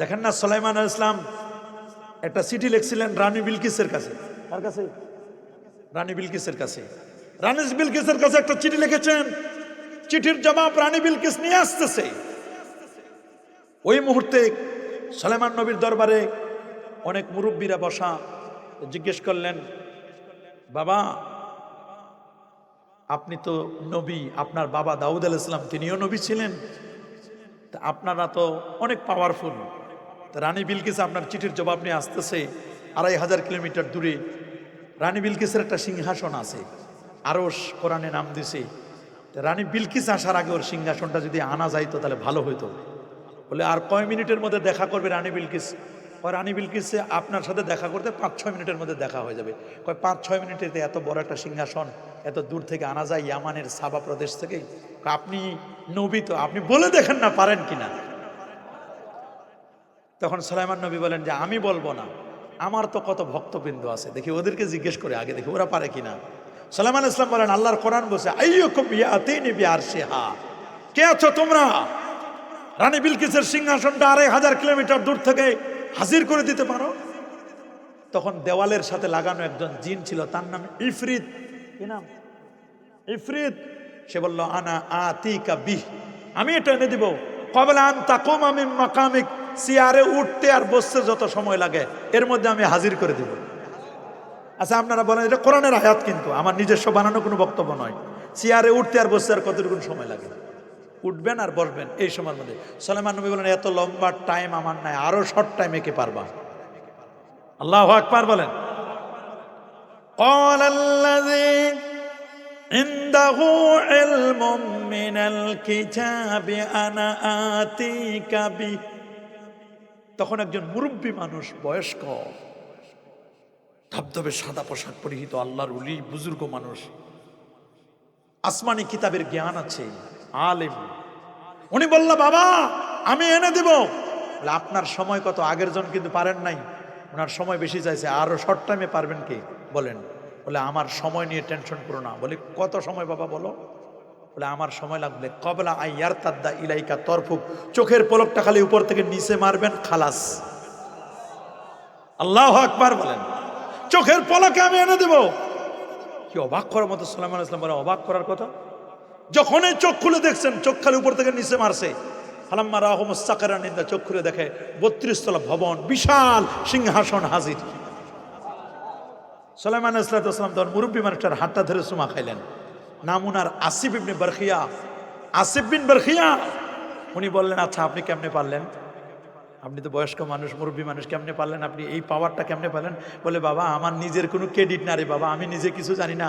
দেখেন না সোলাইমান আল ইসলাম একটা চিঠি লিখছিলেন রানী বিলকিসের কাছে। কার কাছে? রানী বিলকিসের কাছে। রানী বিলকিসের কাছে একটা চিঠি লিখেছেন, চিঠির জবাব রানী বিলকিস নিয়ে আসতেছে। ওই মুহূর্তে সালেমান নবীর দরবারে অনেক মুরব্বীরা বসা, জিজ্ঞেস করলেন, বাবা, আপনি তো নবী, আপনার বাবা দাউদ আল ইসলাম তিনিও নবী ছিলেন। আপনারা তো অনেক পাওয়ারফুল রানী বিলকিস আপনার চিঠির জবাব নিয়ে আসতেছে। আড়াই হাজার কিলোমিটার দূরে। রানী বিলকিসের একটা সিংহাসন আছে। আরস কোরআনে নাম দিছে। রানী বিলকিস আসার আগে ওর সিংহাসনটা যদি আনা যাইতো তাহলে ভালো হতো বলে, আর কয় মিনিটের মধ্যে দেখা করবে রানী বিলকিস? কয়, রানী বিলকিসে আপনার সাথে দেখা করতে পাঁচ ছয় মিনিটের মধ্যে দেখা হয়ে যাবে। কয় পাঁচ ছয় মিনিটেতে এত বড় একটা সিংহাসন এত দূর থেকে আনা যায় ইয়ামানের সাবা প্রদেশ থেকে? আপনি নবী তো, আপনি বলে দেখেন না পারেন কিনা? তখন সালাইমান নবী বলেন যে, আমি বলব না। আমার তো কত ভক্তবৃন্দ আছে। দেখি ওদেরকে জিজ্ঞেস করে আগে, দেখি ওরা পারে কিনা। সালামান ইসলাম বলেন, আল্লাহর কোরআন বসে বিআরশিহা। কে আছো তোমরা? রানী বিলকিসের সিংহাসনটা আড়াই হাজার কিলোমিটার দূর থেকে হাজির করে দিতে পারো। তখন দেওয়ালের সাথে লাগানো একজন জিন ছিল, তার নাম ইফরিত। কি নাম? ইফরিত। সে বলল, আনা আতিকা বিহ। আমি এটা এনে দিব। কবলা আন তাকুম আমি মাকামিক। চেয়ারে উঠতে আর বসতে যত সময় লাগে এর মধ্যে আমি হাজির করে দিব আচ্ছা আপনারা বলেন এটা কোরআনের আয়াত কিন্তু আমার নিজস্ব বানানো কোনো বক্তব্য নয় চেয়ারে উঠতে আর বসতে আর কতটুকু সময় লাগে উঠবেন আর বসবেন এই সময়ের মধ্যে সলেমান নবী বলেন এত লম্বা টাইম আমার নাই আরো শর্ট টাইমে কে পারবা আল্লাহ আকবার বলেন قال الذي عنده علم من الكتاب أنا آتيك به তখন একজন মুরব্বী মানুষ, বয়স্ক, ধবধবে সাদা পোশাক পরিহিত আল্লাহর উলি বুজুর্গ মানুষ, আসমানি কিতাবের জ্ঞান আছে, আলেম। উনি বলল, বাবা, আমি এনে দেব। আপনার সময় কত? আগের জন কিন্তু পারেন নাই। ওনার সময় বেশি চাইছে, আরও শর্ট টাইমে পারবেন কি? বলেন। বলে, আমার সময় নিয়ে টেনশন করো না। বলে, কত সময় বাবা বলো? বলে, আমার সময় লাগবে। কবলা আইয়ার তাদ্দা ইলাইকা তরফুক। চোখের পলকটা খালি উপর থেকে নিচে মারবেন, খালাস। আল্লাহ আকবার বলেন। চোখের পলকে আমি এনে দেব। কি অবাক করার মতো সালাম ইসলাম বলে, অবাক করার কথা? যখনই চোখ খুলে দেখছেন, চোখ খালি উপর থেকে নিচে মারছে। হালাম্মা রাহম সাকারা নিন্দা, চোখ খুলে দেখে বত্রিশ তলা ভবন, বিশাল সিংহাসন হাজির। সালাইমান ইসলাতাম তখন মুরব্বী মানুষটার হাতটা ধরে সুমা খাইলেন। নাম উনার আসিফ ইবনে বরখিয়া। আসিফ বিন বরখিয়া, উনি বললেন আচ্ছা আপনি কেমনে পারলেন? আপনি তো বয়স্ক মানুষ, মুরব্বী মানুষ, কেমনে পারলেন? আপনি এই পাওয়ারটা কেমনে পারলেন বলে, বাবা, আমার নিজের কোনো ক্রেডিট না রে বাবা, আমি নিজে কিছু জানি না।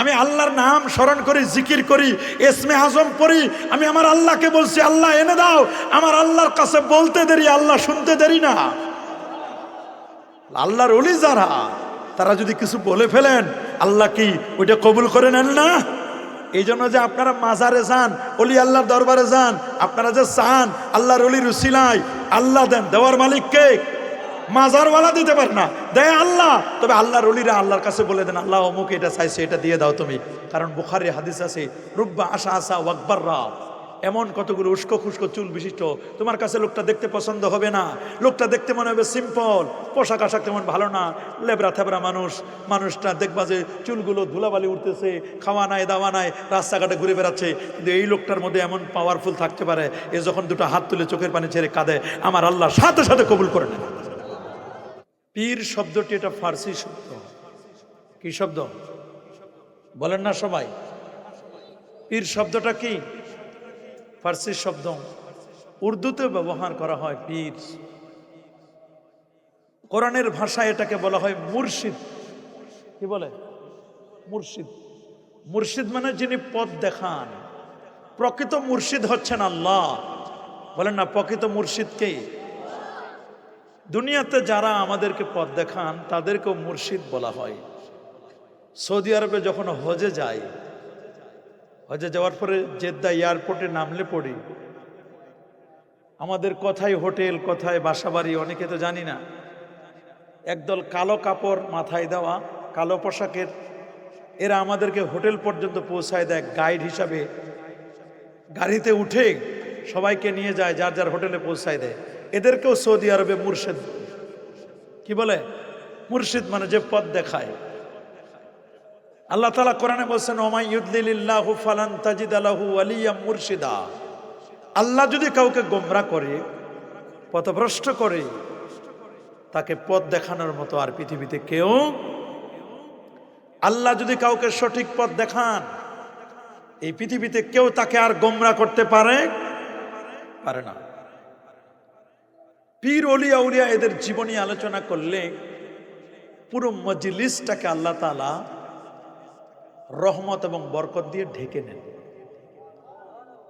আমি আল্লাহর নাম স্মরণ করি, জিকির করি এসমে আজম পড়ি, আমি আমার আল্লাহকে বলছি, আল্লাহ, এনে দাও। আমার আল্লাহর কাছে বলতে দেরি, আল্লাহ শুনতে দেরি না। আল্লাহর অলি যারা, তারা যদি কিছু বলে ফেলেন, আল্লাহ কি ওইটা কবুল করে নেন না? এই জন্য যে আপনারা মাজারে যান, অলি আল্লাহর দরবারে যান, আপনারা যে চান, আল্লাহর অলি রুসিলাই আল্লাহ দেন, দেওয়ার মালিক কে? মাজারওয়ালা দিতে পারে না, দেয় আল্লাহ। তবে আল্লাহর অলিরা আল্লাহর কাছে বলে দেন, আল্লাহ, অমুক এটা চাইছে, এটা দিয়ে দাও তুমি। কারণ বুখারি হাদিস আছে, রুব্বা আশা আশা ওয়াকবার রা এমন কতগুলো উস্কো খুস্কো চুল বিশিষ্ট। তোমার কাছে লোকটা দেখতে পছন্দ হবে না। লোকটা দেখতে মনে হবে সিম্পল। পোশাক আশাক তেমন ভালো না। লেবরা থেবরা মানুষ। মানুষটা দেখবা যে চুলগুলো ধুলাবালি উঠতেছে, খাওয়া নাই, দাওয়া নাই, রাস্তাঘাটে ঘুরে বেড়াচ্ছে। কিন্তু এই লোকটার মধ্যে এমন পাওয়ারফুল থাকতে পারে, এ যখন দুটো হাত তুলে চোখের পানি ছেড়ে কাঁদে, আমার আল্লাহ সাথে সাথে কবুল করে নেয় পীর শব্দটি এটা ফার্সি শব্দ। কি শব্দ? বলেন না সবাই। পীর শব্দটা কি? ফার্সি শব্দ উর্দুতে ব্যবহার করা হয় পীর। কোরআনের ভাষায় এটাকে বলা হয় মুর্শিদ। কি বলে? মুর্শিদ। মুর্শিদ মানে যিনি পথ দেখান। প্রকৃত মুর্শিদ হচ্ছেন আল্লাহ। বলেন না, প্রকৃত মুর্শিদকে দুনিয়াতে যারা আমাদেরকে পথ দেখান, তাদেরকেও মুর্শিদ বলা হয়। সৌদি আরবে যখন হজে যায় হজে যাওয়ার পরে জেদ্দা এয়ারপোর্টে নামলে পড়ি। আমাদের কথায় হোটেল কথায় বাসাবাড়ি, অনেকে তো জানি না। একদল কালো কাপড় মাথায় দেওয়া, কালো পোশাকের, এরা আমাদেরকে হোটেল পর্যন্ত পৌঁছায় দেয় গাইড হিসাবে। গাড়িতে উঠে সবাইকে নিয়ে যায়, যার যার হোটেলে পৌঁছায় দেয়। এদেরকেও সৌদি আরবে মুর্শিদ, কি বলে? মুর্শিদ মানে যে পথ দেখায়। আল্লাহ তালা কোরআনে বলছেন তাজিদ আলাহু আলিয়া মুর্শিদা। আল্লাহ যদি কাউকে গোমরা করে, পথভ্রষ্ট করে, তাকে পথ দেখানোর মতো আর পৃথিবীতে কেউ আল্লাহ যদি কাউকে সঠিক পথ দেখান, এই পৃথিবীতে কেউ তাকে আর গোমরা করতে পারে? পারে না। পীর অলিয়া উলিয়া এদের জীবনী আলোচনা করলে পুরো মজলিসটাকে আল্লাহ তালা রহমত এবং বরকত দিয়ে ঢেকে নেন।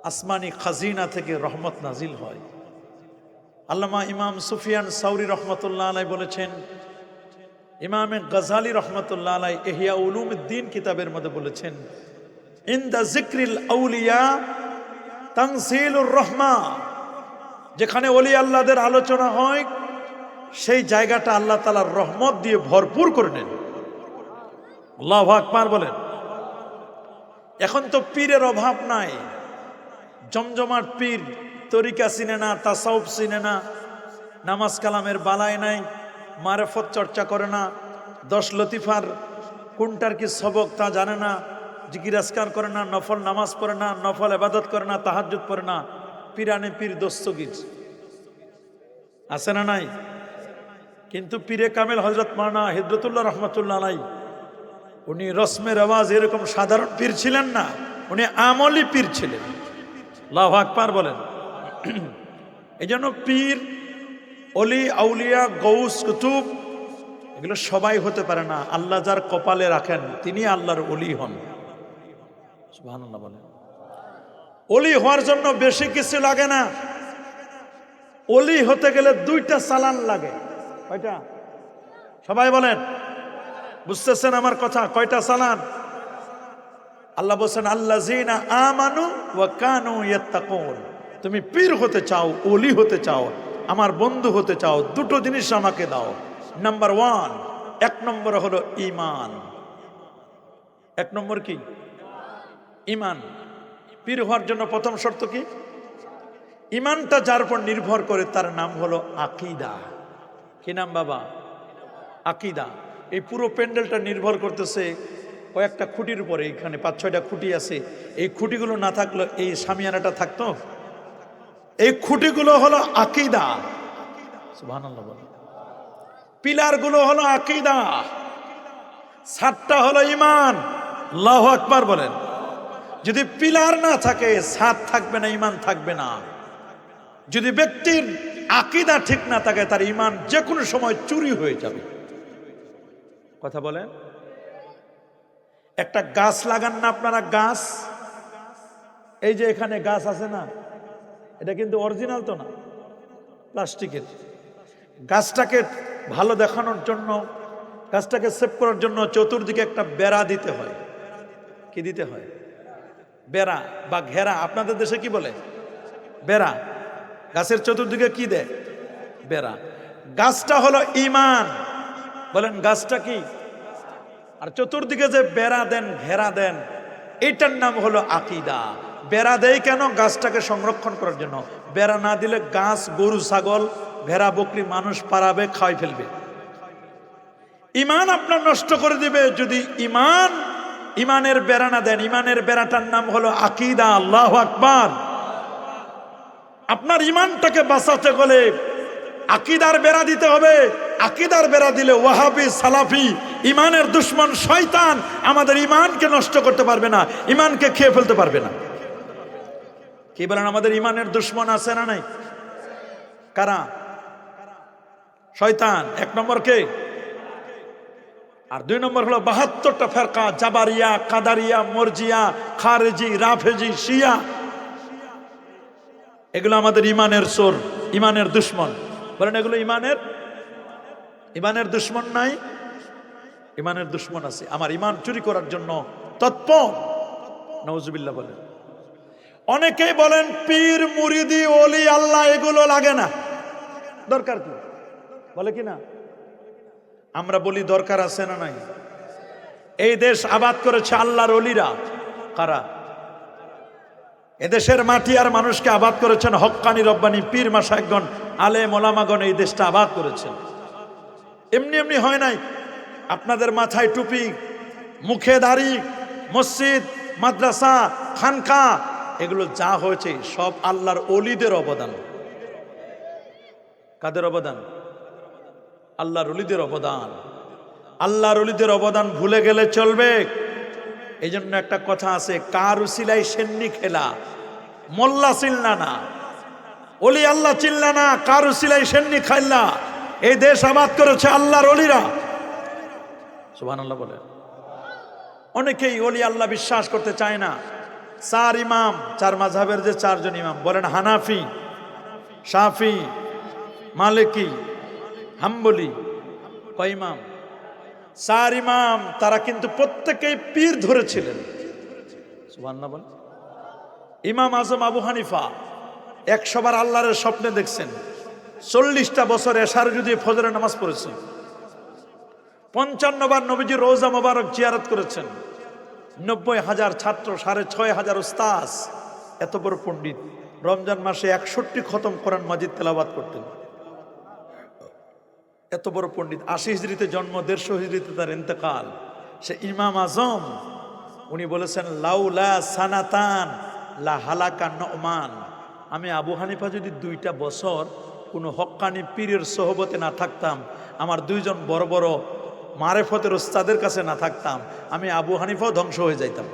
আসমানি খাজিনা থেকে রহমত নাজিল হয়। আল্লামা ইমাম সুফিয়ান সাউরি রহমতুল্লাহ আলাই বলেছেন, ইমামে গজালি রহমতুল্লাহ আলাই এহিয়া উলুম দিন কিতাবের মধ্যে বলেছেন ইন দ্য জিক্রিল আউলিয়া তানসিলুর রহমা যেখানে অলি আল্লাহদের আলোচনা হয়, সেই জায়গাটা আল্লাহ তালার রহমত দিয়ে ভরপুর করে নেন। আল্লাহ আকবার বলেন। এখন তো পীরের অভাব নাই। জমজমাট পীর, তরিকা চিনে না, তাসাউফ চিনে না, নামাজ কালামের বালায় নাই, মারেফত চর্চা করে না, দশ লতিফার কোনটার কি সবক তা জানে না জিকিরাজকার করে না, নফল নামাজ পড়ে না, নফল আবাদত করে না তাহাজুদ পড়ে না, পীরানে পীর দস্তগীর। আছে না নাই? কিন্তু পীরে কামেল হজরত মানা হিদ্রতুল্লাহ রহমতুল্লাহ নাই উনি রসমের আওয়াজ এরকম সাধারণ পীর ছিলেন না, উনি আমলি পীর ছিলেন। লাভ আকবার বলেন। এই জন্য পীর, অলি, আউলিয়া গৌস কুতুব, এগুলো সবাই হতে পারে না, আল্লাহ যার কপালে রাখেন, তিনি আল্লাহর অলি হন। বলেন। অলি হওয়ার জন্য বেশি কিছু লাগে না। অলি হতে গেলে দুইটা চালান লাগে। সবাই বলেন। বুঝতেছেন আমার কথা? কয়টা সালান আল্লাহ বলছেন আল্লাহ আমানু ওয়া কানু ইয়াত্তাকুন। তুমি পীর হতে চাও অলি হতে চাও, আমার বন্ধু হতে চাও, দুটো জিনিস আমাকে দাও। নাম্বার ওয়ান, এক নম্বর হলো ইমান এক নম্বর কি? ইমান পীর হওয়ার জন্য প্রথম শর্ত কি? ইমানটা যার উপর নির্ভর করে, তার নাম হলো আকিদা। কি নাম বাবা? আকিদা। এই পুরো প্যান্ডেলটা নির্ভর করতেছে কয়েকটা খুঁটির উপরে, এখানে পাঁচ, ছয়টা খুঁটি আছে। এই খুঁটিগুলো না থাকলে এই সামিয়ানাটা থাকতো? এই খুঁটিগুলো হলো আকিদা। পিলারগুলো হলো আকিদা। সাতটা হলো ইমান আল্লাহু আকবার বলেন। যদি পিলার না থাকে, সাত থাকবে না ইমান থাকবে না। যদি ব্যক্তির আকিদা ঠিক না থাকে, তার ইমান যে কোনো সময় চুরি হয়ে যাবে। কথা বলেন। একটা গাছ লাগান না আপনারা, গাছ। এই যে এখানে গাছ আছে না, এটা কিন্তু অরিজিনাল তো না, প্লাস্টিকের। গাছটাকে ভালো দেখানোর জন্য, গাছটাকে সেভ করার জন্য চতুর্দিকে একটা বেড়া দিতে হয়। কি দিতে হয়? বেড়া বা ঘেরা, আপনাদের দেশে কি বলে? বেড়া। গাছের চতুর্দিকে কি দেয়? বেড়া। গাছটা হলো ইমান। বলেন, গাছটা কি? আর চতুর্দিকে যে বেড়া দেন, ঘেরা দেন, এটার নাম হলো আকিদা। বেড়া দেয় কেন? গাছটাকে সংরক্ষণ করার জন্য। বেড়া না দিলে গাছ, গরু, ছাগল, ভেড়া, বকরি, মানুষ পারাবে খাওয়াই ফেলবে। ইমান আপনার নষ্ট করে দিবে যদি ইমান, ইমানের বেড়া না দেন। ইমানের বেড়াটার নাম হলো আকিদা, আল্লাহ আকবার। আপনার ইমানটাকে বাঁচাতে গেলে আকিদার বেড়া দিতে হবে। আকিদার বেড়া দিলে ওয়াহাবি, সালাফি ইমানের দুশ্মন, শয়তান আমাদের ইমানকে নষ্ট করতে পারবে না ইমানকে খেয়ে ফেলতে পারবে না। কি বলেন, আমাদের ইমানের দুশ্মন আছে না নাই? কারা? শয়তান, এক নম্বর কে? আর দুই নম্বর হলো বাহাত্তরটা ফেরকা, জাবারিয়া, কাদারিয়া, মরজিয়া, খারেজি, রাফেজি, শিয়া। এগুলো আমাদের ইমানের সোর ইমানের দুশ্মন। বলেন, এগুলো ইমানের ইমানের দুশ্মন নাই, ইমানের দুশ্মন আছে। আমার ইমান চুরি করার জন্য তৎপর। নওজুবিল্লাহ বলেন। অনেকেই বলেন, পীর, মুরিদি অলি আল্লাহ, এগুলো লাগে না। দরকার কি? বলে কি না? আমরা বলি, দরকার আছে না নাই? এই দেশ আবাদ করেছে আল্লাহর অলিরা কারা? এদেশের মাটি আর মানুষকে আবাদ করেছেন হক্কানি রব্বানি পীর, মাসায়গণ আলে মোলামাগণ এই দেশটা আবাদ করেছেন। এমনি এমনি হয় নাই। আপনাদের মাথায় টুপি, মুখে দাড়ি, মসজিদ, মাদ্রাসা, খানকা, এগুলো যা হয়েছে সব আল্লাহর অলিদের অবদান। কাদের অবদান? আল্লাহর অলিদের অবদান। আল্লাহর অলিদের অবদান ভুলে গেলে চলবে। এই জন্য একটা কথা আছে, কার উসিলাই সেন্নি খেলা, মোল্লা চিল্লা না। অলি আল্লাহ চিল্লা না, কার উসিলাই সেন্নি খাইল্লা। এই দেশ আবাদ করেছে আল্লাহর অলিরা। আল্লাহ বলে। অনেকেই অলি আল্লাহ বিশ্বাস করতে চায় না। চার ইমাম চার মাঝাবের যে চারজন ইমাম বলেন হানাফি শাফি মালিকি হাম্বলি কয় ইমাম? চার ইমাম তারা কিন্তু প্রত্যেকেই পীর ধরেছিলেন। সুবহানাল্লাহ বল। ইমাম আজম আবু হানিফা একশোবার আল্লাহরের স্বপ্নে দেখছেন। চল্লিশটা বছর এশার যদি ফজরের নামাজ পড়েছেন পঞ্চান্নবার নবীজি রোজা মোবারক জিয়ারত করেছেন, নব্বই হাজার ছাত্র, সাড়ে ছয় হাজার উস্তাস এত বড় পণ্ডিত। রমজান মাসে একষট্টি খতম কোরআন মাজিদ তেলাবাদ করতেন। এত বড় পণ্ডিত। আশি হিজড়িতে জন্ম, দেড়শো হিজড়িতে তার ইন্তেকাল। সে ইমাম আজম, উনি বলেছেন, লাউলা সানাতান লা হালাকা নমান। আমি আবু হানিফা যদি দুইটা বছর কোনো হক্কানি পীরের সহবতে না থাকতাম। আমার দুইজন বড় বড় মারেফতের ওস্তাদের কাছে না থাকতাম। আমি আবু হানিফাও ধ্বংস হয়ে যাইতাম।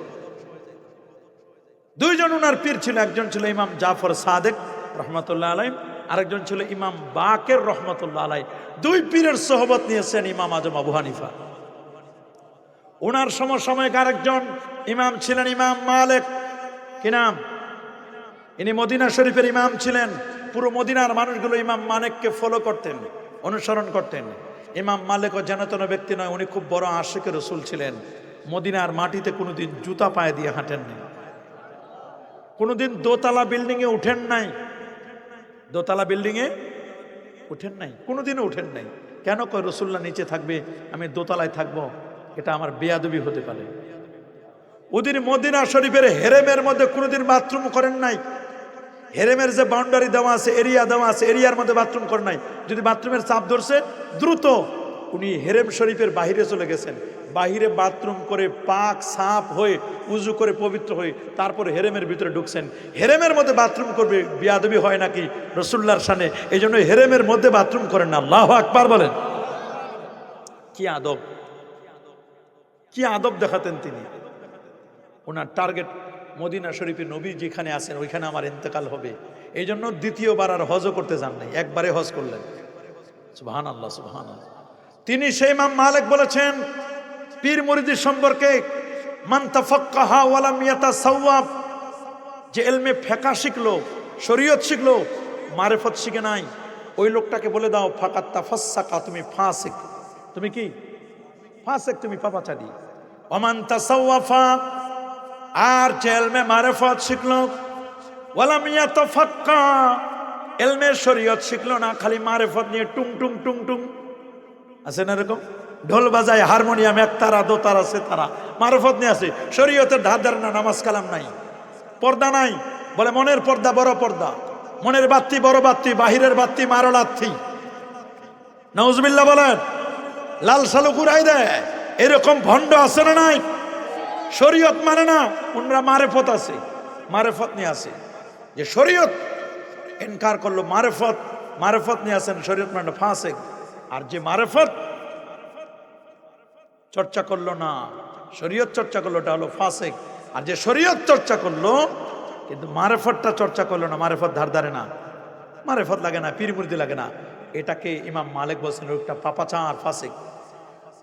দুইজন ওনার পীর ছিল, একজন ছিল ইমাম জাফর সাদেক রহমতুল্লাহ আলাই আরেকজন ছিল ইমাম বাকের রহমতুল্লাহ আলাই দুই পীরের সহবত নিয়েছেন ইমাম আজম আবু হানিফা। ওনার সমসাময়িক আরেকজন ইমাম ছিলেন ইমাম মালেক। কি নাম? ইনি মদিনা শরীফের ইমাম ছিলেন। পুরো মদিনার মানুষগুলো ইমাম মানেককে ফলো করতেন, অনুসরণ করতেন। ইমাম মালিকও যেনতেন ব্যক্তি নয়, উনি খুব বড় আশেকের রসুল ছিলেন। মদিনার মাটিতে কোনোদিন জুতা পায়ে দিয়ে হাঁটেননি। কোনোদিন দোতলা বিল্ডিংয়ে উঠেন নাই। দোতলা বিল্ডিংয়ে উঠেন নাই। কোনোদিনও উঠেন নাই। কেন কয়, রসুল্লাহ নিচে থাকবে, আমি দোতলায় থাকব, এটা আমার বেয়াদবি হতে পারে। ওদিন মদিনা শরীফের হেরেমের মধ্যে কোনোদিন বাথরুম করেন নাই। হেরেমের যে বাউন্ডারি দেওয়া আছে এরিয়া দেওয়া আছে এরিয়ার মধ্যে বাথরুম করেন নাই। যদি বাথরুমের চাপ ধরছে, দ্রুত উনি হেরেম শরীফের বাহিরে চলে গেছেন। বাহিরে বাথরুম করে পাক সাপ হয়ে, উজু করে পবিত্র হয়ে তারপরে হেরেমের ভিতরে ঢুকছেন। হেরেমের মধ্যে বাথরুম করবে, বিয়াদবি হয় নাকি রসুল্লার সানে এই জন্য হেরেমের মধ্যে বাথরুম করেন না। আল্লাহ আকবার বলেন। কি আদব? কি আদব দেখাতেন তিনি? ওনার টার্গেট মদিনা শরীফে নবী যেখানে আছেন, ওইখানে আমার ইন্তেকাল হবে। এই জন্য দ্বিতীয়বার আর হজও করতে যান নাই, একবারে হজ করলেন। সুবহান আল্লাহ আল্লাহ তিনি সেই মাম মালিক বলেছেন, পীর মুরিদির সম্পর্কে, মান তাফাক্কাহা ওয়ালাম ইয়াতাসাওয়াব যে এলমে ফেকা শিখলো, শরীয়ত শিখলো, মারেফত শিখে নাই। ওই লোকটাকে বলে দাও ফাকাত তাফাসসাকা তুমি ফাসিক। তুমি কি? ফাসিক, তুমি পাপাচারী। ওমান তাসাওয়াফা আর যে এলমে মারেফত শিখলো তো ইয়াতাফাক্কা। এলমে শরীয়ত শিখলো না, খালি মারেফত নিয়ে টুং টুং টুং টুং। আছে না এরকম? ঢোল বাজায়, হারমোনিয়াম, এক তারা, দো তারা, সে তারা। মারফত নিয়ে আছে শরীয়তের ধার ধার না, নামাজ কালাম নাই। পর্দা নাই। বলে মনের পর্দা বড় পর্দা। মনের বাত্তি বড় বাত্তি বাহিরের বাত্তি মারো লাত্তি নজবিল্লা বলেন, লাল সালু কুড়াই দেয় এরকম ভণ্ড আছে না নাই? শরীয়ত মানে না ওনারা মারেফত আছে, মারেফত নিয়ে আছে। যে শরীয়ত, এনকার করল মারেফত মারেফত নিয়ে আসেন শরীয়ত মানে ফাঁসেক। আর যে মারেফত, চর্চা করল না, শরীয়ত চর্চা করল, ওটা হলো ফাসেক। আর যে শরীয়ত চর্চা করল, কিন্তু মারেফতটা চর্চা করল না, মারেফত ধার ধারে না। মারেফত লাগে না পীর মুরিদি লাগে না। এটাকে ইমাম মালিক বলছেন লোকটা আর ফাসেক।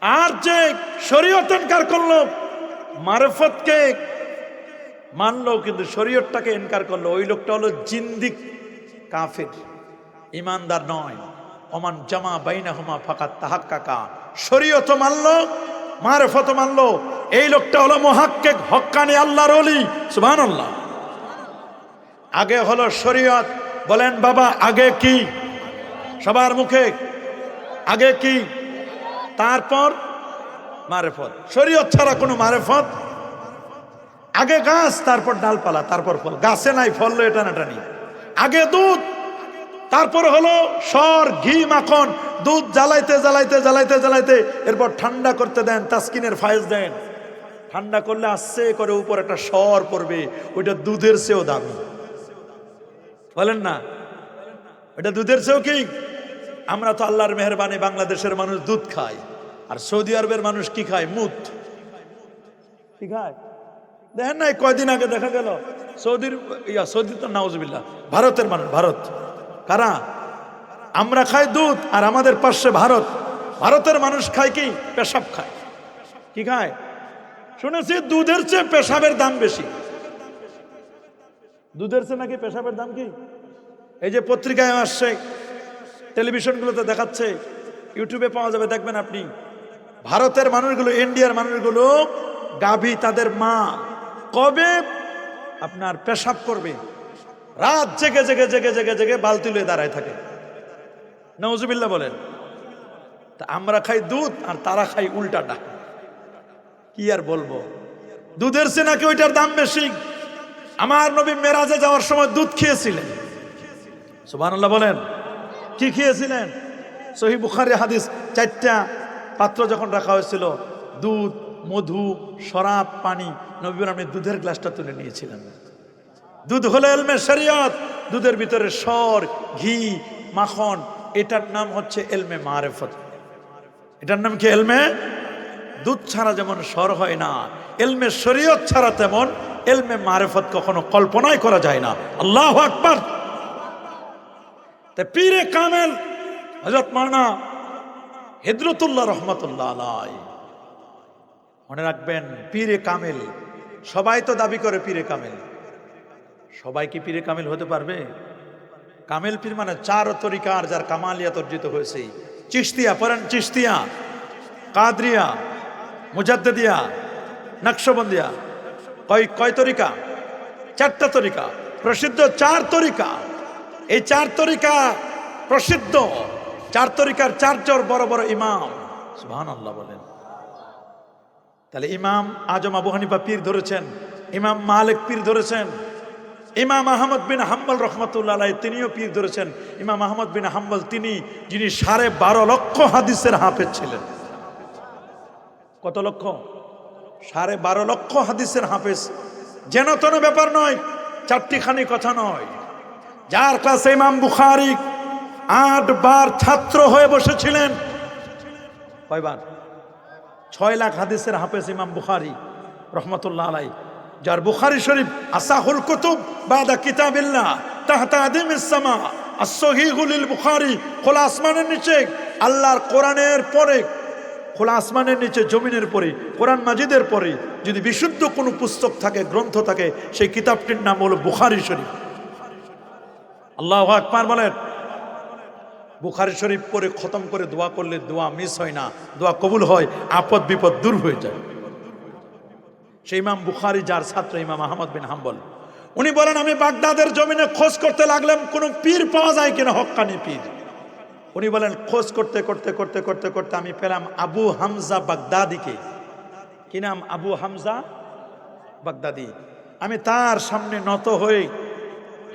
আর যে শরীয়ত এনকার করল মারেফতকে মানলো, কিন্তু শরীয়তটাকে এনকার করল। ওই লোকটা হলো জিন্দিক কাফের। ইমানদার নয়। অমান জামা বাইনা হুমা ফাঁকা তাহাক কাকা শরীয়ত মানলো, মারেফত মানলো। এই লোকটা হলো মহাক্কেক, হক্কানি আল্লাহর অলি সুবহান আল্লাহ আগে হলো শরীয়ত। বলেন বাবা, আগে কি? সবার মুখে। আগে কি? তারপর মারেফত। শরীয়ত ছাড়া কোনো মারেফত? আগে গাছ, তারপর ডালপালা, তারপর ফল। গাছে নাই, ফল এটা টানাটানি। আগে দুধ, তারপর হলো সর, ঘি, মাখন। দুধ জ্বালাইতে জ্বালাইতে জ্বালাইতে জ্বালাইতে এরপর ঠান্ডা করতে দেন, তাস্কিনের ফায়েজ দেন। ঠান্ডা করলে আসছে করে উপর একটা সর পড়বে, ওইটা দুধের চেয়েও দামি। বলেন না? ওইটা দুধের চেয়েও কি? আমরা তো আল্লাহর মেহরবানি বাংলাদেশের মানুষ দুধ খায় আর সৌদি আরবের মানুষ কি খায়? মুত। কি খায়? দেখেন নাই কয়দিন আগে দেখা গেল সৌদির ইয়া সৌদি তো নাউজবিল্লা ভারতের মানুষ ভারত। কারা? আমরা খাই দুধ আর আমাদের পাশে ভারত। ভারতের মানুষ খায় কি? পেশাব খায়। কি খায়? শুনেছি দুধের চেয়ে পেশাবের দাম বেশি। দুধের চেয়ে নাকি পেশাবের দাম কি? এই যে পত্রিকায় আসছে টেলিভিশনগুলোতে দেখাচ্ছে ইউটিউবে পাওয়া যাবে দেখবেন আপনি। ভারতের মানুষগুলো, ইন্ডিয়ার মানুষগুলো, গাভী তাদের মা। কবে? আপনার পেশাব করবে। রাত জেগে জেগে জেগে জেগে জেগে বালতি লয়ে দাঁড়ায় থাকে। নওজুবিল্লা বলেন, তা আমরা খাই দুধ আর তারা খাই উল্টাটা কি আর বলব? দুধের সে নাকি ওইটার দাম বেশি? আমার নবী মেরাজে যাওয়ার সময় দুধ খেয়েছিলেন। সুবহানাল্লাহ বলেন, কি খেয়েছিলেন? সহি বুখারি হাদিস, চারটা পাত্র যখন রাখা হয়েছিল, দুধ, মধু, শরাব, পানি, নবীর আপনি দুধের গ্লাসটা তুলে নিয়েছিলেন। দুধ হলো এলমে শরিয়ত। দুধের ভিতরে সর, ঘি, মাখন, এটার নাম হচ্ছে এলমে মারেফত। এটার নাম কি এলমে? দুধ ছাড়া যেমন সর হয় না, এলমে শরীয়ত ছাড়া তেমন এলমে মারেফত কখনো কল্পনাই করা যায় না। আল্লাহ আকবার। তা পীরে কামেল হজরত মানা হেদরতুল্লাহ রহমতুল্লাহ আলাই মনে রাখবেন, পীরে কামেল। সবাই তো দাবি করে পীরে কামেল। সবাই কি পীরে কামেল হতে পারবে? কামেল পীর মানে চার তরিকার যার কামালিয়া তর্জিত হয়েছে। চিস্তিয়া পরেন চিস্তিয়া কাদরিয়া মুজাদ্দিয়া নকশবন্দিয়া। কয় কয় তরিকা? চারটা তরিকা। প্রসিদ্ধ চার তরিকা। এই চার তরিকা প্রসিদ্ধ। চার তরিকার চারজন বড় বড় ইমাম। সুবহান আল্লাহ বলেন। তাহলে ইমাম আজম আবু হানিফা পীর ধরেছেন, ইমাম মালিক পীর ধরেছেন, ইমাম আহমদ বিন হাম্বল রহমতুল্লাহ তিনিও পীর ধরেছেন, ইমাম আহমদ বিন হাম্বল তিনি, যিনি সাড়ে বারো লক্ষ হাদিসের হাফেজ ছিলেন। কত লক্ষ? সাড়ে বারো লক্ষ হাদিসের হাফেজ। যেন তেন ব্যাপার নয় চারটি চারটিখানি কথা নয়। যার ক্লাসে ইমাম বুখারি আট বার ছাত্র হয়ে বসেছিলেন। কয়বার? ছয় লাখ হাদিসের হাফেজ ইমাম বুখারি রহমতুল্লাহ আলাই যার বুখারি শরীফ, আসাহুল কুতুব, বাদা কিতাবিল্লাহ, তাহতা আদিম ইসলামা আসহিহুলিল বুখারি, খোলা আসমানের নিচে, আল্লাহর কোরআনের পরে, খোলা আসমানের নিচে, জমিনের পরে, কোরআন মাজিদের পরে, যদি বিশুদ্ধ কোনো পুস্তক থাকে, গ্রন্থ থাকে, সেই কিতাবটির নাম হলো বুখারি শরীফ। আল্লাহ আকবার বলেন। বুখারি শরীফ পরে খতম করে দোয়া করলে দোয়া মিস হয় না, দোয়া কবুল হয়, আপদ বিপদ দূর হয়ে যায়। সেই ইমাম বুখারি, যার ছাত্র ইমাম আহমদ বিন হাম্বল, উনি বলেন, আমি বাগদাদের জমিনে খোঁজ করতে লাগলাম, কোনো পীর পাওয়া যায় কিনা? হক্কানি পীর। উনি বলেন, খোঁজ করতে করতে করতে করতে করতে আমি পেলাম আবু হামজা বাগদাদিকে। কি নাম? আবু হামজা বাগদাদি। আমি তার সামনে নত হয়ে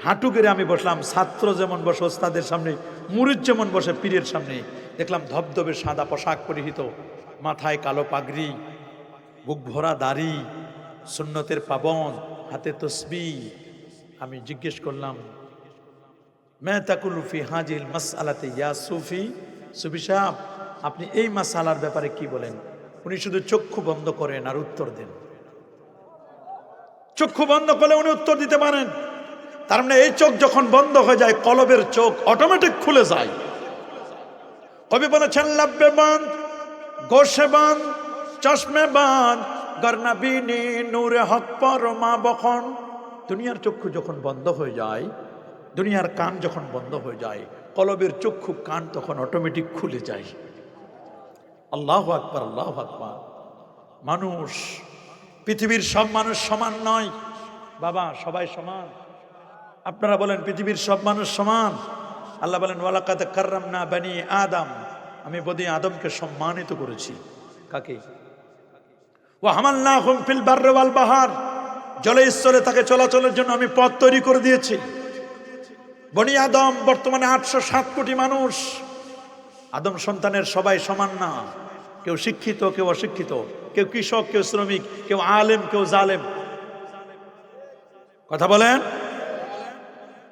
হাঁটু করে আমি বসলাম। ছাত্র যেমন বসে, ওস্তাদের সামনে মুরুজ যেমন বসে পীরের সামনে। দেখলাম ধবধবে সাদা পোশাক পরিহিত, মাথায় কালো পাগড়ি, বুক ভরা দাড়ি, সুন্নতের পাবন, হাতে তসবি। আমি জিজ্ঞেস করলাম মেহতাকুলফি হাজিল মাস আলাতে ইয়া সুফি? সুফি সাহ আপনি এই মাসালার ব্যাপারে কি বলেন? উনি শুধু চক্ষু বন্ধ করেন আর উত্তর দেন। চক্ষু বন্ধ করলে উনি উত্তর দিতে পারেন। তার মানে এই চোখ যখন বন্ধ হয়ে যায়, কলবের চোখ অটোমেটিক খুলে যায়। কবি বলেছেন লাভ্যে বান গোসে বান চশমে বান গর্নাবিনী নূরে হক বখন। দুনিয়ার চক্ষু যখন বন্ধ হয়ে যায়, দুনিয়ার কান যখন বন্ধ হয়ে যায়, কলবের চক্ষু, কান তখন অটোমেটিক খুলে যায়। আল্লাহ আকবার আল্লাহ আকবার। মানুষ, পৃথিবীর সব মানুষ সমান নয়। বাবা, সবাই সমান। আপনারা বলেন পৃথিবীর সব মানুষ সমান? আল্লাহ বলেন ওয়ালাকাত কার্রাম না বানি আদম। আমি বদি আদমকে সম্মানিত করেছি। কাকে? ও হামাল্লাহুম ফিল বাররে ওয়াল বাহার। জলে স্থলে তাকে চলাচলের জন্য আমি পথ তৈরি করে দিয়েছি। বনি আদম বর্তমানে আটশো সাত কোটি মানুষ। আদম সন্তানের সবাই সমান না। কেউ শিক্ষিত, কেউ অশিক্ষিত, কেউ কৃষক, কেউ শ্রমিক, কেউ আলেম, কেউ জালেম। কথা বলেন?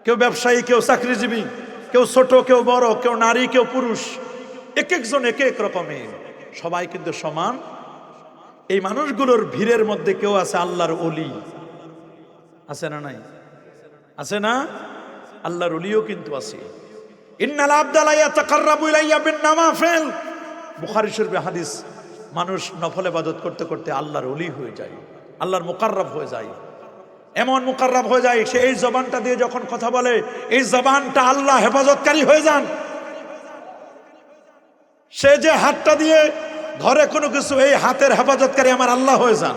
কেউ ব্যবসায়ী, কেউ চাকরিজীবী, কেউ ছোট, কেউ বড়, কেউ নারী, কেউ পুরুষ, এক একজন এক এক রকমের। সবাই কিন্তু সমান। এই মানুষগুলোর ভিড়ের মধ্যে কেউ আছে আল্লাহর অলি আছে না নাই? আছে না? আল্লাহর অলিও কিন্তু আছে। হাদিস, মানুষ নফল ইবাদত করতে করতে আল্লাহর অলি হয়ে যায়, আল্লাহর মুকাররব হয়ে যায়। এমন মুকাররব হয়ে যায়, সে এই জবানটা দিয়ে যখন কথা বলে, এই জবানটা আল্লাহ হেফাজতকারী হয়ে যান। সে যে হাতটা দিয়ে ধরে কোনো কিছু, এই হাতের হেফাজতকারী আমার আল্লাহ হয়ে যান।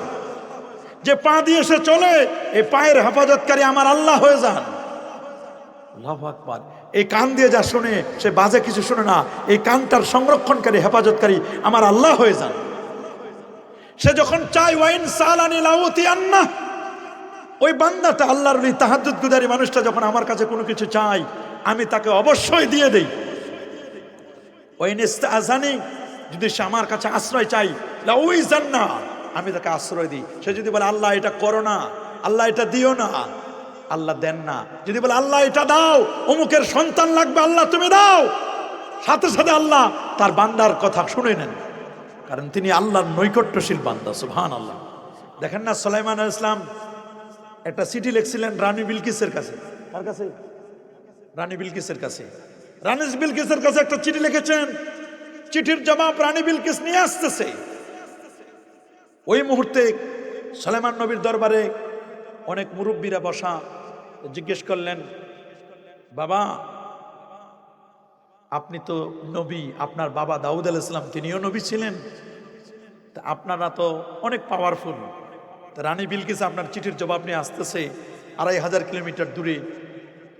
যে পা দিয়ে সে চলে, এই পায়ের হেফাজতকারী আমার আল্লাহ হয়ে যান। এই কান দিয়ে যা শুনে, সে বাজে কিছু শুনে না, এই কানটার সংরক্ষণকারী, হেফাজতকারী আমার আল্লাহ হয়ে যান। সে যখন চাই ওয়াইন সালানি লাউতি আন্না ওই বান্দাটা আল্লাহর ওই তাহাজ্জুদ গুদারি মানুষটা যখন আমার কাছে কোনো কিছু চাই আমি তাকে অবশ্যই দিয়ে দেই। ওই আজানি, যদি সে আমার কাছে আশ্রয় চাই ওই জান্না আমি তাকে আশ্রয় দিই। সে যদি বলে, আল্লাহ, এটা করো না, আল্লাহ, এটা দিও না। আল্লাহ দেন না। যদি বলে, আল্লাহ, এটা দাও, অমুকের সন্তান লাগবে, আল্লাহ, তুমি দাও। সাথে সাথে আল্লাহ তার বান্দার কথা শুনে নেন। কারণ তিনি আল্লাহর নৈকট্যশীল বান্দা সুবহান আল্লাহ দেখেন না সুলাইমান ইসলাম একটা চিঠি লিখছিলেন রানী বিলকিসের কাছে। কার কাছে? রানী বিলকিসের কাছে। রানী বিলকিসের কাছে একটা চিঠি লিখেছেন, চিঠির জবাব রানী বিলকিস নিয়ে আসতেছে। ওই মুহূর্তে সলেমান নবীর দরবারে অনেক মুরব্বীরা বসা, জিজ্ঞেস করলেন, বাবা, আপনি তো নবী, আপনার বাবা দাউদ আল ইসলাম তিনিও নবী ছিলেন। আপনারা তো অনেক পাওয়ারফুল রানী বিলকিস আপনার চিঠির জবাব নিয়ে আসতেছে। আড়াই হাজার কিলোমিটার দূরে।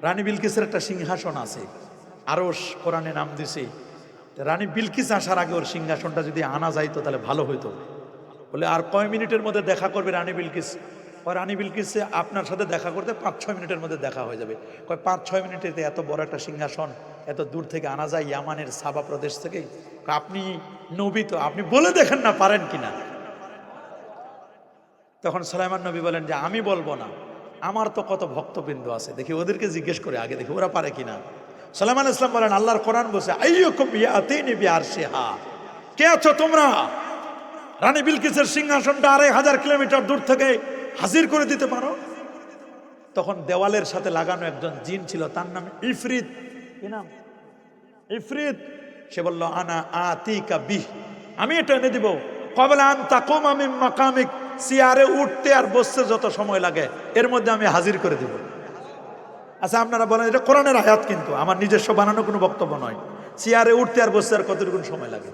রানী বিলকিসের একটা সিংহাসন আছে। আরস কোরআনে নাম দিছে। রানী বিলকিস আসার আগে ওর সিংহাসনটা যদি আনা যাইতো তাহলে ভালো হইতো। বলে আর কয় মিনিটের মধ্যে দেখা করবে রানী বিলকিস? কয়, রানী বিলকিসে, আপনার সাথে দেখা করতে পাঁচ, ছয় মিনিটের মধ্যে দেখা হয়ে যাবে। কয়, পাঁচ, ছয় মিনিটেতে এত বড় একটা সিংহাসন, এত দূর থেকে আনা যায় ইয়ামানের সাবা প্রদেশ থেকে? আপনি নবী তো, আপনি বলে দেখেন না পারেন কিনা? তখন সালাইমান নবী বলেন যে, আমি বলব না। আমার তো কত ভক্তবৃন্দ আছে। দেখি ওদেরকে জিজ্ঞেস করে আগে, দেখি ওরা পারে কিনা। সালামান ইসলাম বলেন, আল্লাহর কোরআন বসে কে আছো তোমরা? রানী বিলকিসের সিংহাসনটা আড়াই হাজার কিলোমিটার দূর থেকে হাজির করে দিতে পারো? তখন দেওয়ালের সাথে লাগানো একজন জিন ছিল, তার নাম ইফরিত। কি ইফরিত। সে বলল, আনা আতিকা বিহ। আমি এটা এনে দিব। কবলা আন তাকুম আমি মাকামিক। চেয়ারে উঠতে আর বসতে যত সময় লাগে এর মধ্যে আমি হাজির করে দিব আচ্ছা আপনারা বলেন এটা কোরআনের আয়াত কিন্তু আমার নিজস্ব বানানো কোনো বক্তব্য নয় চেয়ারে উঠতে আর বসতে আর কতটুকু সময় লাগে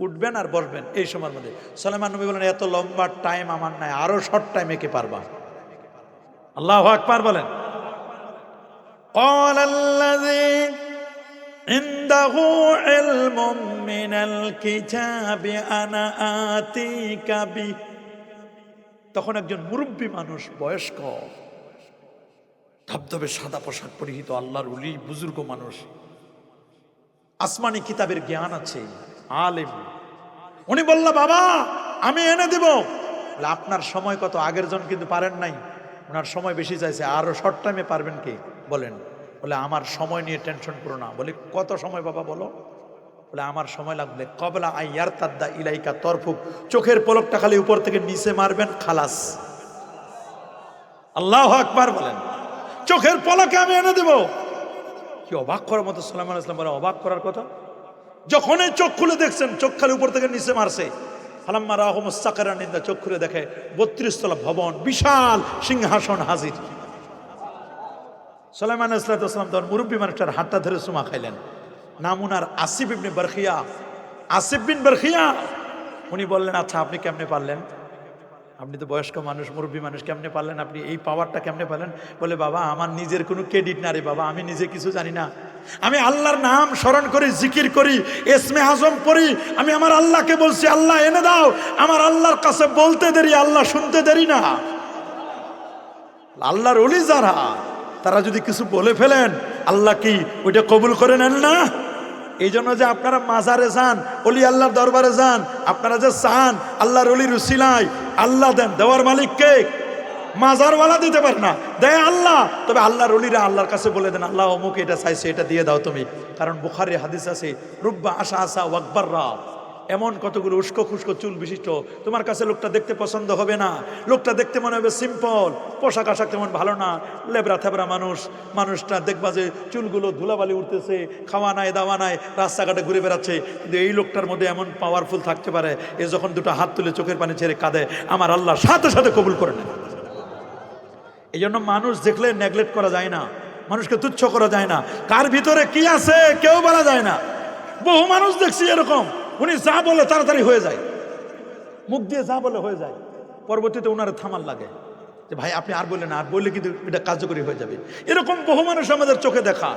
উঠবেন আর বসবেন এই সময়ের মধ্যে সলেমান নবী বলেন এত লম্বা টাইম আমার নাই আরো শর্ট টাইমে কে পারবা আল্লাহ আকবার বলেন قال الذي عنده علم من الكتاب أنا آتيك به তখন একজন মুরব্বী মানুষ, বয়স্ক, ধবধবে সাদা পোশাক পরিহিত আল্লাহর উলি বুজুর্গ মানুষ। আসমানি কিতাবের জ্ঞান আছে, আলেম। উনি বলল, বাবা, আমি এনে দেব। আপনার সময় কত, আগের জন কিন্তু পারেন নাই। ওনার সময় বেশি চাইছে, আরও শর্ট টাইমে পারবেন কি? বলেন। বলে, আমার সময় নিয়ে টেনশন করো না। বলে, কত সময় বাবা, বলো? বলে, আমার সময় লাগবে। কবলা আইয়ার তাদ্দা ইলাইকা তরফুক। চোখের পলকটা খালি উপর থেকে নিচে মারবেন, খালাস। আল্লাহ আকবার বলেন। চোখের পলকে আমি এনে দেব। কি অবাক করার মতো সালামান ইসলাম বলে, অবাক করার কথা? যখনই চোখ খুলে দেখছেন, চোখ খালি উপর থেকে নিচে মারছে। হালাম্মা রাহম সাকারা নিন্দা, চোখ খুলে দেখে বত্রিশ তলা ভবন, বিশাল সিংহাসন হাজির। সালামান ইসলাতাম তখন মুরব্বী মানুষটার হাতটা ধরে সুমা খাইলেন। নাম উনার আসিফ ইবনে বরখিয়া। আসিফ বিন বরখিয়া, উনি বললেন আচ্ছা আপনি কেমনে পারলেন? আপনি তো বয়স্ক মানুষ, মুরব্বী মানুষ, কেমনে পারলেন? আপনি এই পাওয়ারটা কেমনে পারলেন বলে, বাবা, আমার নিজের কোনো ক্রেডিট না রে বাবা, আমি নিজে কিছু জানি না। আমি আল্লাহর নাম স্মরণ করি, জিকির করি, এসমে আজম পড়ি, আমি আমার আল্লাহকে বলছি, আল্লাহ, এনে দাও। আমার আল্লাহর কাছে বলতে দেরি, আল্লাহ শুনতে দেরি না। আল্লাহর অলি যারা, তারা যদি কিছু বলে ফেলেন, আল্লাহ কি ওইটা কবুল করে নেন না? এই জন্য যে আপনারা মাজারে যান, অলি আল্লাহর দরবারে যান, আপনারা যে চান, আল্লাহর অলি উসিলায় আল্লাহ দেন, দেওয়ার মালিক কে মাজারওয়ালা দিতে পারে না, দেয় আল্লাহ। তবে আল্লাহর অলিরা আল্লাহর কাছে বলে দেন, আল্লাহ, অমুক এটা চাইছে, এটা দিয়ে দাও তুমি। কারণ বুখারে হাদিস আছে, রুব্বা আশা আশা ওয়াকবাররা। এমন কতগুলো উস্কো খুস্কো চুল বিশিষ্ট। তোমার কাছে লোকটা দেখতে পছন্দ হবে না। লোকটা দেখতে মনে হবে সিম্পল পোশাক আশাক তেমন ভালো না। লেবরা থেবরা মানুষ। মানুষটা দেখবা যে চুলগুলো ধুলাবালি উঠতেছে, খাওয়া নাই, দাওয়া নাই, রাস্তাঘাটে ঘুরে বেড়াচ্ছে। কিন্তু এই লোকটার মধ্যে এমন পাওয়ারফুল থাকতে পারে, এ যখন দুটো হাত তুলে চোখের পানি ছেড়ে কাঁদে, আমার আল্লাহ সাথে সাথে কবুল করে নেয়। এই জন্য মানুষ দেখলে নেগলেক্ট করা যায় না। মানুষকে তুচ্ছ করা যায় না। কার ভিতরে কি আছে, কেউ বলা যায় না। বহু মানুষ দেখছি এরকম। উনি যা বলে তাড়াতাড়ি হয়ে যায়। মুখ দিয়ে যা বলে হয়ে যায়। পরবর্তীতে ওনার থামার লাগে যে, ভাই, আপনি আর বললেন আর বললে কিন্তু এটা কার্যকরী হয়ে যাবে। এরকম বহু মানুষ আমাদের চোখে দেখা।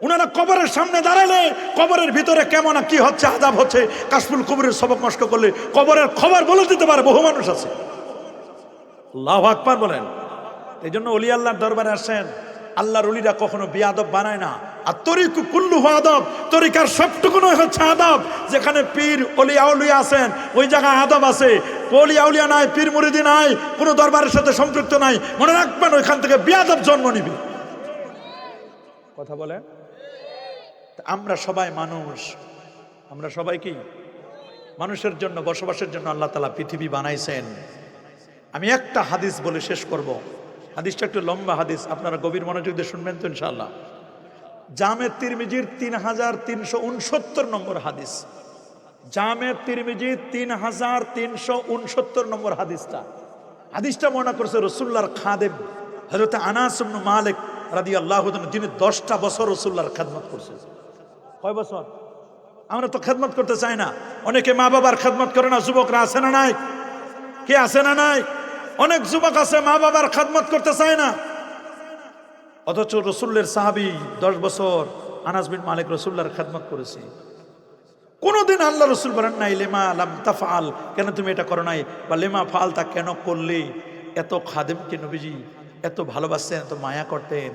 ওনারা কবরের সামনে দাঁড়ালে কবরের ভিতরে কেমন কি হচ্ছে আদাব হচ্ছে, কাশফুল কবরের সবক নষ্ট করলে কবরের খবর বলে দিতে পারে, বহু মানুষ আছে। আল্লাহ আকবার বলেন। এই জন্য অলি আল্লাহর দরবারে আসেন। আল্লাহর অলিরা কখনো বিয়াদব বানায় না। আর তরিকু কুল্লু আদব, তরিকার সবটুকুনই হচ্ছে আদব। যেখানে পীর, অলি, আউলিয়া আছেন, ওই জায়গায় আদব আছে। অলি, আউলিয়া নাই, পীর, মুরিদি নাই, কোনো দরবারের সাথে সম্পৃক্ত নাই। মনে রাখবেন, ওইখান থেকে বিয়াদব জন্ম নিবি। কথা বলেন? আমরা সবাই মানুষ। আমরা সবাই কি? মানুষের জন্য, বসবাসের জন্য আল্লাহ তালা পৃথিবী বানাইছেন। আমি একটা হাদিস বলে শেষ করব। হাদিসটা একটু লম্বা হাদিস, আপনারা গভীর মনোযোগ দিয়ে শুনবেন তো ইনশাল্লাহ জামে তিরমিজির তিন হাজার তিনশো উনসত্তর নম্বর হাদিস। জামে তিরমিজির তিন হাজার তিনশো উনসত্তর নম্বর হাদিসটা। হাদিসটা মনে করছে রসুল্লার খাদেম হজরত আনাস ইবনু মালিক রাদি আল্লাহ যিনি দশটা বছর রসুল্লার খেদমত করছে। কয় বছর? আমরা তো খেদমত করতে চাই না। অনেকে মা বাবার খেদমত করে না, যুবকরা আছে না নাই? কে আছে না নাই? অনেক যুবক আছে, মা বাবার খাদমত করতে চায় না। অথচ রসুল্লের সাহাবি দশ বছর আনাস বিন মালিক রসুল্লার খাদমত করেছে। কোনোদিন আল্লাহ রসুল বলেন নাই, লেমা লাম তাফাল কেন তুমি এটা করো নাই? বা লেমা ফাল তা কেন করলে? এত খাদেমকে নবীজি এত ভালোবাসতেন, এত মায়া করতেন।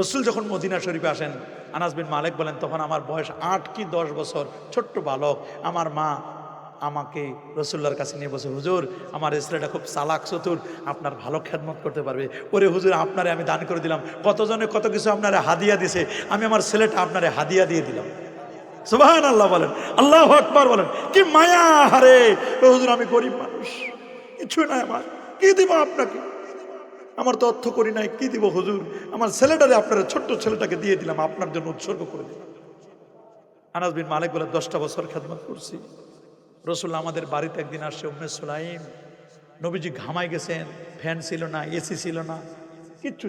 রসুল যখন মদিনা শরীফে আসেন, আনাস বিন মালিক বলেন, তখন আমার বয়স আট কি দশ বছর, ছোট্ট বালক। আমার মা আমাকে রসুল্লার কাছে নিয়ে বসে, হুজুর, আমার ছেলেটা খুব চালাক, চতুর, আপনার ভালো খেদমত করতে পারবে। ওরে হুজুর, আপনারে আমি দান করে দিলাম। কতজনে কত কিছু আপনারে হাদিয়া দিছে, আমি আমার ছেলেটা আপনারে হাদিয়া দিয়ে দিলাম। সুবাহান আল্লাহ বলেন, আল্লাহ আকবার বলেন, কি মায়া, হারে! হুজুর, আমি গরিব মানুষ, কিছু নাই আমার, কি দিব আপনাকে? আমার তো অর্থ করি নাই, কি দিব হুজুর? আমার ছেলেটারে আপনার, ছোট্ট ছেলেটাকে দিয়ে দিলাম, আপনার জন্য উৎসর্গ করে দিলাম। আনাস বিন মালিক বলে, দশটা বছর খেদমত করছি। রসুল আমাদের বাড়িতে একদিন আসছে উম্মে সুলাইম, নবীজি ঘামাই গেছেন, ফ্যান ছিল না, এসি ছিল না, কিচ্ছু